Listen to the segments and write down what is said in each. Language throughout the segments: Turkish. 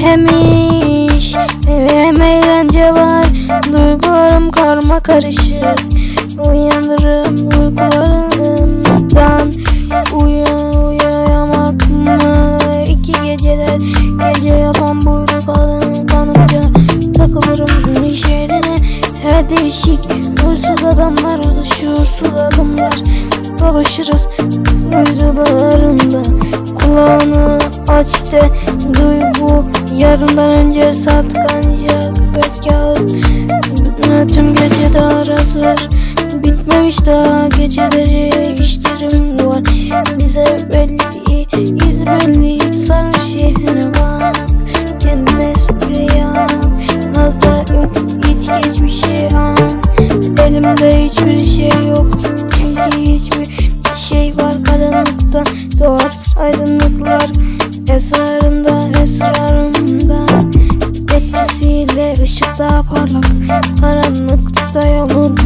hem iş hem eğlence var. Duygularım karma karışık. Uyanırım uykularımdan. Uyan uyuyamak mı? İki geceler gece yapan buyruk alınca Takılırım iş yerine Her değişik huysuz adamlar Şuursuz adımlar Dolaşırız uydularında Kulağını aç de duy bu Yarından önce saat kanca Köpek kağıt Tüm gece arazlar Bitmemiş daha geceleri işlerim var. Bize belli Daha parlak Karanlıkta yolun.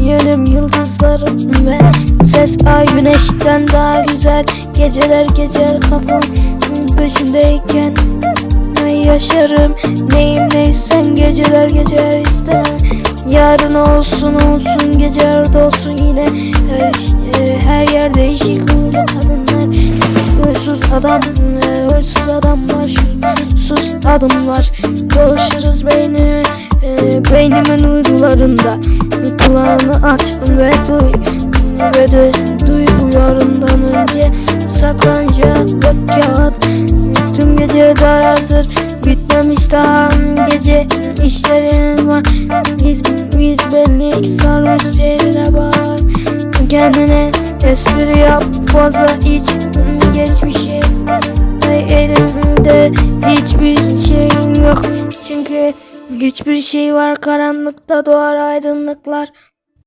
Yönüm yıldızlarım ve Ses ay güneşten daha güzel. Geceler geçer kafam peşindeyken. Yaşarım neyim neysem geceler geçer istemem. Yarın olsun olsun geceler olsun yine. Her, her yer değişik Huysuz adam, huysuz adamlar adımlar. Dolaşırız beynimi e, Beynimin uydularında. Kulağını aç ve duy Ve de duy uyarından önce. Saklanacak kağıt Tüm gece dar hazır. Bitmemiş daha gece işlerin var. Biz belli sarhoş şehrine bak. Kendine espri yap fazla iç geçmişe Çünkü hiçbir şey var karanlıkta doğar aydınlıklar